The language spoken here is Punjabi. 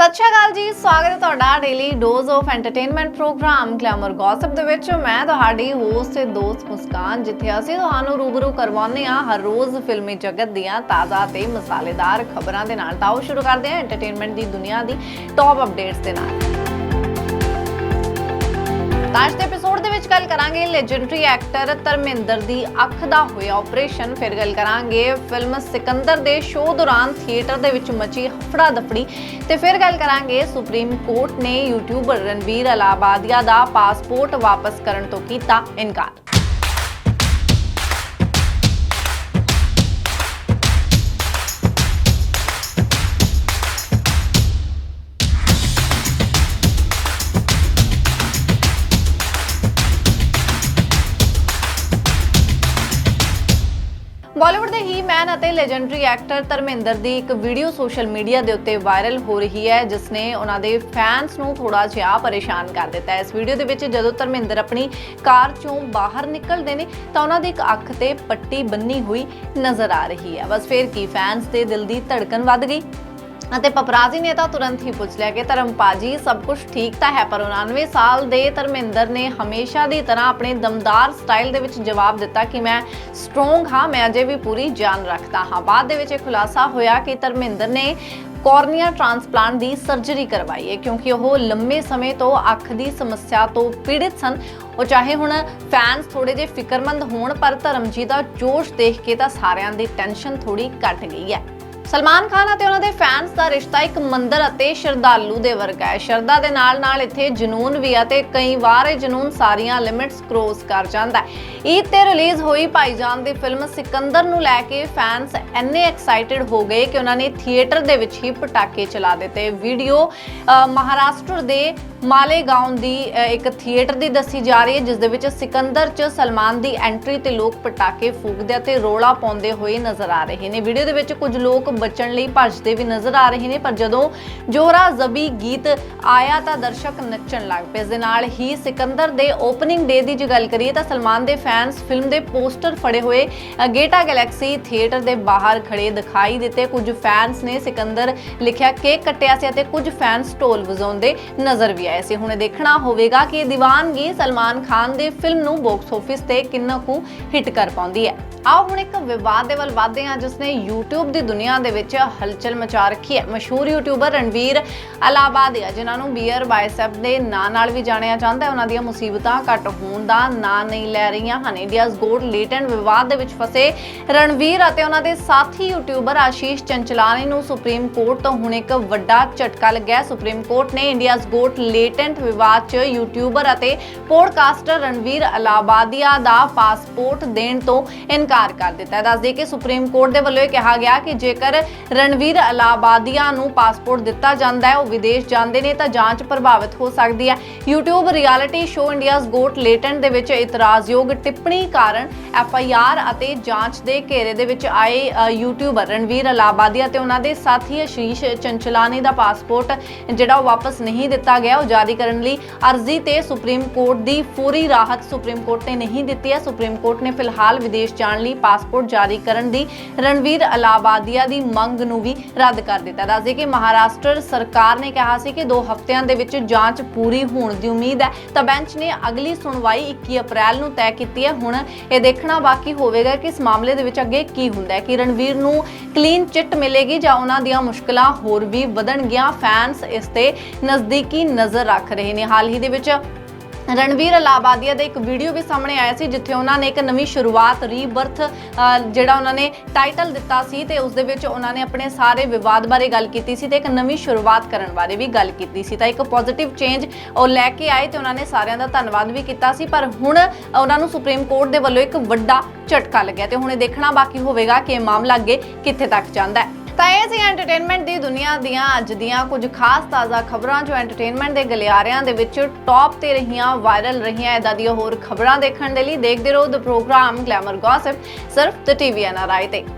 ਸਤਿ ਸ਼੍ਰੀ ਅਕਾਲ ਜੀ, ਸਵਾਗਤ ਹੈ ਤੁਹਾਡਾ daily dose of entertainment program glamour gossip ਦੇ ਵਿੱਚ। ਮੈਂ ਤੁਹਾਡੀ ਹੋਸਟ ਤੇ ਦੋਸਤ ਮੁਸਕਾਨ, ਜਿੱਥੇ ਅਸੀਂ ਤੁਹਾਨੂੰ ਰੂਬਰੂ ਕਰਵਾਉਂਦੇ ਹਾਂ ਹਰ ਰੋਜ਼ ਫਿਲਮੀ ਜਗਤ ਦੀਆਂ ਤਾਜ਼ਾ ਤੇ ਮਸਾਲੇਦਾਰ ਖਬਰਾਂ ਦੇ ਨਾਲ। ਤਾਂ ਆਓ ਸ਼ੁਰੂ ਕਰਦੇ ਹਾਂ ਐਂਟਰਟੇਨਮੈਂਟ ਦੀ ਦੁਨੀਆ ਦੀ ਟੌਪ ਅਪਡੇਟਸ ਦੇ ਨਾਲ। ਤਾਂ ਦੇ ਗੱਲ ਕਰਾਂਗੇ ਲੈਜੈਂਡਰੀ ਐਕਟਰ ਧਰਮਿੰਦਰ ਦੀ ਅੱਖ ਦਾ ਹੋਇਆ ਆਪਰੇਸ਼ਨ ਫਿਰ ਗੱਲ ਕਰਾਂਗੇ ਫਿਲਮ ਸਿਕੰਦਰ ਦੇ ਸ਼ੋਅ ਦੌਰਾਨ ਥੀਏਟਰ ਦੇ ਵਿੱਚ ਮਚੀ ਹਫੜਾ ਦਫੜੀ ਤੇ ਫਿਰ ਗੱਲ ਕਰਾਂਗੇ ਸੁਪਰੀਮ ਕੋਰਟ ਨੇ ਯੂਟਿਊਬਰ ਰਣਵੀਰ ਅਲਾਬਾਦੀਆ ਦਾ ਪਾਸਪੋਰਟ ਵਾਪਸ ਕਰਨ ਤੋਂ ਕੀਤਾ ਇਨਕਾਰ। ਬਾਲੀਵੁੱਡ ਦੇ ਹੀ ਮੈਨ ਅਤੇ ਲੈਜੈਂਡਰੀ ਐਕਟਰ ਧਰਮਿੰਦਰ ਦੀ ਇੱਕ ਵੀਡੀਓ ਸੋਸ਼ਲ ਮੀਡੀਆ ਦੇ ਉੱਤੇ ਵਾਇਰਲ ਹੋ ਰਹੀ ਹੈ ਜਿਸ ਨੇ ਉਹਨਾਂ ਦੇ ਫੈਨਸ ਨੂੰ ਥੋੜਾ ਜਿਹਾ ਪਰੇਸ਼ਾਨ ਕਰ ਦਿੱਤਾ ਹੈ। ਇਸ ਵੀਡੀਓ ਦੇ ਵਿੱਚ ਜਦੋਂ ਧਰਮਿੰਦਰ ਆਪਣੀ ਕਾਰ ਚੋਂ ਬਾਹਰ ਨਿਕਲਦੇ ਨੇ, ਤਾਂ ਉਹਨਾਂ ਦੀ ਇੱਕ ਅੱਖ ਤੇ ਪੱਟੀ ਬੰਨੀ ਹੋਈ ਨਜ਼ਰ ਆ ਰਹੀ ਹੈ। ਬਸ ਫਿਰ ਕੀ ਫੈਨਸ ਦੇ ਦਿਲ ਦੀ ਧੜਕਨ ਵੱਧ ਗਈ। ਅਤੇ ਪਪਰਾਜ਼ੀ ਨੇ ਤਾਂ ਤੁਰੰਤ ਹੀ ਪੁੱਛ ਲਿਆ ਕਿ ਧਰਮਪਾਜੀ ਸਭ ਕੁਝ ਠੀਕ ਤਾਂ ਹੈ, ਪਰ 99 ਸਾਲ ਦੇ ਧਰਮਿੰਦਰ ਨੇ ਹਮੇਸ਼ਾ ਦੀ ਤਰ੍ਹਾਂ ਆਪਣੇ ਦਮਦਾਰ ਸਟਾਈਲ ਦੇ ਵਿੱਚ ਜਵਾਬ ਦਿੱਤਾ ਕਿ ਮੈਂ ਸਟਰੋਂਗ ਹਾਂ, ਮੈਂ ਅਜੇ ਵੀ ਪੂਰੀ ਜਾਨ ਰੱਖਦਾ ਹਾਂ। ਬਾਅਦ ਦੇ ਵਿੱਚ ਇਹ ਖੁਲਾਸਾ ਹੋਇਆ ਕਿ ਧਰਮਿੰਦਰ ਨੇ ਕੋਰਨੀਆ ਟ੍ਰਾਂਸਪਲਾਂਟ ਦੀ ਸਰਜਰੀ ਕਰਵਾਈ ਹੈ, ਕਿਉਂਕਿ ਉਹ ਲੰਮੇ ਸਮੇਂ ਤੋਂ ਅੱਖ ਦੀ ਸਮੱਸਿਆ ਤੋਂ ਪੀੜਿਤ ਸਨ। ਉਹ ਚਾਹੇ ਹੁਣ ਫੈਨਸ ਥੋੜੇ ਜਿਹੇ ਫਿਕਰਮੰਦ ਹੋਣ, ਪਰ ਧਰਮਜੀ ਦਾ ਜੋਸ਼ ਦੇਖ ਕੇ ਤਾਂ ਸਾਰਿਆਂ ਦੀ ਟੈਨਸ਼ਨ ਥੋੜੀ ਘਟ ਗਈ ਹੈ। ਸਲਮਾਨ ਖਾਨ ਅਤੇ ਉਹਨਾਂ ਦੇ ਫੈਨਸ ਦਾ ਰਿਸ਼ਤਾ ਇੱਕ ਮੰਦਰ ਅਤੇ ਸ਼ਰਧਾਲੂ ਦੇ ਵਰਗਾ ਹੈ। ਸ਼ਰਧਾ ਦੇ ਨਾਲ-ਨਾਲ ਇੱਥੇ ਜਨੂਨ ਵੀ ਹੈ ਤੇ ਕਈ ਵਾਰ ਇਹ ਜਨੂਨ ਸਾਰੀਆਂ ਲਿਮਿਟਸ ਕ੍ਰੋਸ ਕਰ ਜਾਂਦਾ ਹੈ। ਈਦ ਤੇ ਰਿਲੀਜ਼ ਹੋਈ ਭਾਈਜਾਨ ਦੀ ਫਿਲਮ ਸਿਕੰਦਰ ਨੂੰ ਲੈ ਕੇ ਫੈਨਸ ਇੰਨੇ ਐਕਸਾਈਟਿਡ ਹੋ ਗਏ ਕਿ ਉਹਨਾਂ ਨੇ ਥੀਏਟਰ ਦੇ ਵਿੱਚ ਹੀ ਪਟਾਕੇ ਚਲਾ ਦਿੱਤੇ। ਵੀਡੀਓ ਮਹਾਰਾਸ਼ਟਰ ਦੇ ਮਾਲੇਗਾਉਂ ਦੀ ਇੱਕ ਥੀਏਟਰ ਦੀ ਦੱਸੀ ਜਾ ਰਹੀ ਹੈ, ਜਿਸ ਦੇ ਵਿੱਚ ਸਿਕੰਦਰ 'ਚ ਸਲਮਾਨ ਦੀ ਐਂਟਰੀ ਤੇ ਲੋਕ ਪਟਾਕੇ ਫੂਕਦੇ ਅਤੇ ਰੋਲਾ ਪਾਉਂਦੇ ਹੋਏ ਨਜ਼ਰ ਆ ਰਹੇ ਨੇ। ਵੀਡੀਓ ਦੇ ਵਿੱਚ ਕੁਝ ਲੋਕ ਬਚਣ ਲਈ ਭੱਜਦੇ ਵੀ ਨਜ਼ਰ ਆ ਰਹੇ ਨੇ, ਪਰ ਜਦੋਂ ਜੋਹਰਾ ਜ਼ਬੀ ਗੀਤ ਆਇਆ ਤਾਂ ਦਰਸ਼ਕ ਨੱਚਣ ਲੱਗ ਪਏ। ਇਸ ਦੇ ਨਾਲ ਹੀ ਸਿਕੰਦਰ ਦੇ ਓਪਨਿੰਗ ਡੇ ਦੀ ਜੇ ਗੱਲ ਕਰੀਏ ਤਾਂ ਸਲਮਾਨ ਦੇ ਫੈਨਸ ਫਿਲਮ ਦੇ ਪੋਸਟਰ ਫੜੇ ਹੋਏ ਗੇਟਾ ਗੈਲੈਕਸੀ ਥੀਏਟਰ ਦੇ ਬਾਹਰ ਖੜੇ ਦਿਖਾਈ ਦਿੱਤੇ। ਕੁਝ ਫੈਨਸ ਨੇ ਸਿਕੰਦਰ ਲਿਖਿਆ, ਕੇਕ ਕੱਟਿਆ ਸੀ ਅਤੇ ਕੁਝ ਫੈਨਸ ਢੋਲ ਵਜਾਉਂਦੇ ਨਜ਼ਰ ਵੀ ਆਏ ਸੀ ਹੁਣ ਦੇਖਣਾ ਹੋਵੇਗਾ ਕਿ ਦੀਵਾਨਗੀ ਸਲਮਾਨ ਖਾਨ ਦੇ ਫਿਲਮ ਨੂੰ ਬਾਕਸ ਆਫਿਸ ਤੇ ਕਿੰਨਾ ਕੁ ਹਿੱਟ ਕਰ ਪਾਉਂਦੀ ਹੈ। ਆਓ ਹੁਣ ਇੱਕ ਵਿਵਾਦ ਦੇ ਵੱਲ ਵਧਦੇ ਹਾਂ ਜਿਸ ਨੇ YouTube ਦੀ ਦੁਨੀਆ ਦੇ ਵਿੱਚ ਹਲਚਲ ਮਚਾ ਰੱਖੀ ਹੈ। ਮਸ਼ਹੂਰ YouTuber ਰਣਵੀਰ ਅਲਾਬਾਦੀਆ ਜਿਨ੍ਹਾਂ ਨੂੰ ਬੀਅਰ ਬਾਈਸੈਪ ਦੇ ਨਾਂ ਨਾਲ ਵੀ ਜਾਣਿਆ ਜਾਂਦਾ ਹੈ। ਉਹਨਾਂ ਦੀਆਂ ਮੁਸੀਬਤਾਂ ਘੱਟ ਹੋਣ ਦਾ ਨਾਂ ਨਹੀਂ ਲੈ ਰਹੀਆਂ ਹਨ। ਇੰਡੀਆਜ਼ ਗੋਟ ਲੇਟੈਂਟ ਵਿਵਾਦ ਦੇ ਵਿੱਚ ਫਸੇ ਰਣਵੀਰ ਅਤੇ ਉਹਨਾਂ ਦੇ ਸਾਥੀ ਯੂਟਿਊਬਰ ਆਸ਼ੀਸ਼ ਚੰਚਲਾਨੀ ਨੂੰ ਸੁਪਰੀਮ ਕੋਰਟ ਤੋਂ ਹੁਣ ਇੱਕ ਵੱਡਾ ਝਟਕਾ ਲੱਗਿਆ ਸੁਪਰੀਮ ਕੋਰਟ ਨੇ ਇੰਡੀਆਜ਼ ਗੋਟ ਲੇਟੈਂਟ ਵਿਵਾਦ 'ਚ ਯੂਟਿਊਬਰ ਅਤੇ ਪੋਡਕਾਸਟਰ ਰਣਵੀਰ ਅਲਾਬਾਦੀਆ ਦਾ ਪਾਸਪੋਰਟ ਦੇਣ ਤੋਂ ਇਨਕਾਰ ਕਰ ਦਿੱਤਾ ਹੈ। ਦੱਸਦੇ ਕਿ ਸੁਪਰੀਮ ਕੋਰਟ ਦੇ ਵੱਲੋਂ ਇਹ ਕਿਹਾ ਗਿਆ ਕਿ ਜੇਕਰ ਰਣਵੀਰ ਅਲਾਬਾਦੀਆ ਨੂੰ ਪਾਸਪੋਰਟ ਦਿੱਤਾ ਜਾਂਦਾ ਹੈ, ਉਹ ਵਿਦੇਸ਼ ਜਾਂਦੇ ਨੇ ਤਾਂ ਜਾਂਚ ਪ੍ਰਭਾਵਿਤ ਹੋ ਸਕਦੀ ਹੈ। YouTube reality show India's got latent ਦੇ ਵਿੱਚ ਇਤਰਾਜ਼ਯੋਗ ਟਿੱਪਣੀ ਕਾਰਨ ਐਫਆਈਆਰ ਅਤੇ ਜਾਂਚ ਦੇ ਘੇਰੇ ਦੇ ਵਿੱਚ ਆਏ ਯੂਟਿਊਬਰ ਰਣਵੀਰ ਅਲਾਬਾਦੀਆ ਤੇ ਉਹਨਾਂ ਦੇ ਸਾਥੀ ਅਸ਼ੀਸ਼ ਚੰਚਲਾਨੀ ਦਾ ਪਾਸਪੋਰਟ ਜਿਹੜਾ ਉਹ ਵਾਪਸ ਨਹੀਂ ਦਿੱਤਾ ਗਿਆ। ਉਹ ਜਾਰੀ ਕਰਨ ਲਈ ਅਰਜ਼ੀ ਤੇ ਸੁਪਰੀਮ ਕੋਰਟ ਦੀ ਫੌਰੀ ਰਾਹਤ ਸੁਪਰੀਮ ਕੋਰਟ ਨੇ ਨਹੀਂ ਦਿੱਤੀ ਹੈ। ਸੁਪਰੀਮ ਕੋਰਟ ਨੇ ਫਿਲਹਾਲ ਵਿਦੇਸ਼ ਜਾਣ ਲਈ ਪਾਸਪੋਰਟ ਜਾਰੀ ਕਰਨ ਦੀ ਰਣਵੀਰ ਅਲਾਬਾਦੀਆ ਦੀ ਮੰਗ ਨੂੰ ਵੀ ਰੱਦ ਕਰ ਦਿੱਤਾ। ਦੱਸਦੇ ਕਿ ਮਹਾਰਾਸ਼ਟਰ ਸਰਕਾਰ ਨੇ ਕਿਹਾ ਸੀ ਕਿ 2 ਹਫ਼ਤਿਆਂ ਦੇ ਵਿੱਚ ਜਾਂਚ ਪੂਰੀ ਹੋਣ ਦੀ ਉਮੀਦ ਹੈ। ਤਾਂ ਬੈਂਚ ਨੇ ਅਗਲੀ ਸੁਣਵਾਈ 21 ਅਪ੍ਰੈਲ ਨੂੰ ਤੈਅ ਕੀਤੀ ਹੈ। ਹੁਣ ਇਹ ਦੇਖਣਾ ਬਾਕੀ ਹੋਵੇਗਾ ਕਿ ਇਸ ਮਾਮਲੇ ਦੇ ਵਿੱਚ ਅੱਗੇ ਕੀ ਹੁੰਦਾ ਹੈ। ਕਿ ਰਣਵੀਰ ਨੂੰ ਕਲੀਨ ਚਿੱਟ ਮਿਲੇਗੀ ਜਾਂ ਉਹਨਾਂ ਦੀਆਂ ਮੁਸ਼ਕਲਾਂ ਹੋਰ ਵੀ ਵਧਣਗੀਆਂ? ਫੈਨਸ ਇਸ ਤੇ ਨਜ਼ਦੀਕੀ ਨਜ਼ਰ ਰੱਖ ਰਹੇ ਨੇ। ਹਾਲ ਹੀ ਦੇ ਵਿੱਚ ਰਣਵੀਰ ਅਲਾਬਾਦੀਆ ਦਾ ਇੱਕ ਵੀਡੀਓ ਵੀ ਸਾਹਮਣੇ ਆਇਆ ਸੀ, ਜਿੱਥੇ ਉਹਨਾਂ ਨੇ ਇੱਕ ਨਵੀਂ ਸ਼ੁਰੂਆਤ, ਰੀਬਰਥ ਜਿਹੜਾ ਉਹਨਾਂ ਨੇ ਟਾਈਟਲ ਦਿੱਤਾ ਸੀ ਤੇ ਉਸ ਦੇ ਵਿੱਚ ਉਹਨਾਂ ਨੇ ਆਪਣੇ ਸਾਰੇ ਵਿਵਾਦ ਬਾਰੇ ਗੱਲ ਕੀਤੀ ਸੀ ਤੇ ਇੱਕ ਨਵੀਂ ਸ਼ੁਰੂਆਤ ਕਰਨ ਬਾਰੇ ਵੀ ਗੱਲ ਕੀਤੀ ਸੀ। ਤਾਂ ਇੱਕ ਪੋਜ਼ਿਟਿਵ ਚੇਂਜ ਉਹ ਲੈ ਕੇ ਆਏ ਤੇ ਉਹਨਾਂ ਨੇ ਸਾਰਿਆਂ ਦਾ ਧੰਨਵਾਦ ਵੀ ਕੀਤਾ ਸੀ। ਪਰ ਹੁਣ ਉਹਨਾਂ ਨੂੰ ਸੁਪਰੀਮ ਕੋਰਟ ਦੇ ਵੱਲੋਂ ਇੱਕ ਵੱਡਾ ਝਟਕਾ ਲੱਗਿਆ ਤੇ ਹੁਣ ਇਹ ਦੇਖਣਾ ਬਾਕੀ ਹੋਵੇਗਾ ਕਿ ਇਹ ਮਾਮਲਾ ਅੱਗੇ ਕਿੱਥੇ ਤੱਕ ਜਾਂਦਾ ਹੈ। ਤਾਂ ਇਹ ਸੀ ਐਂਟਰਟੇਨਮੈਂਟ ਦੀ ਦੁਨੀਆ ਦੀਆਂ ਅੱਜ ਦੀਆਂ ਕੁਝ ਖਾਸ ਤਾਜ਼ਾ ਖਬਰਾਂ ਜੋ ਐਂਟਰਟੇਨਮੈਂਟ ਦੇ ਗਲਿਆਰਿਆਂ ਦੇ ਵਿੱਚ ਟੌਪ ਤੇ ਰਹੀਆਂ ਵਾਇਰਲ ਰਹੀਆਂ ਇਦਾਂ ਦੀਆਂ ਹੋਰ ਖਬਰਾਂ ਦੇਖਣ ਦੇ ਲਈ ਦੇਖਦੇ ਰਹੋ ਦ ਪ੍ਰੋਗਰਾਮ ਗਲੈਮਰ ਗੌਸਿਪ ਸਿਰਫ ਦ ਟੀਵੀ ਐਨਆਰਆਈ ਤੇ।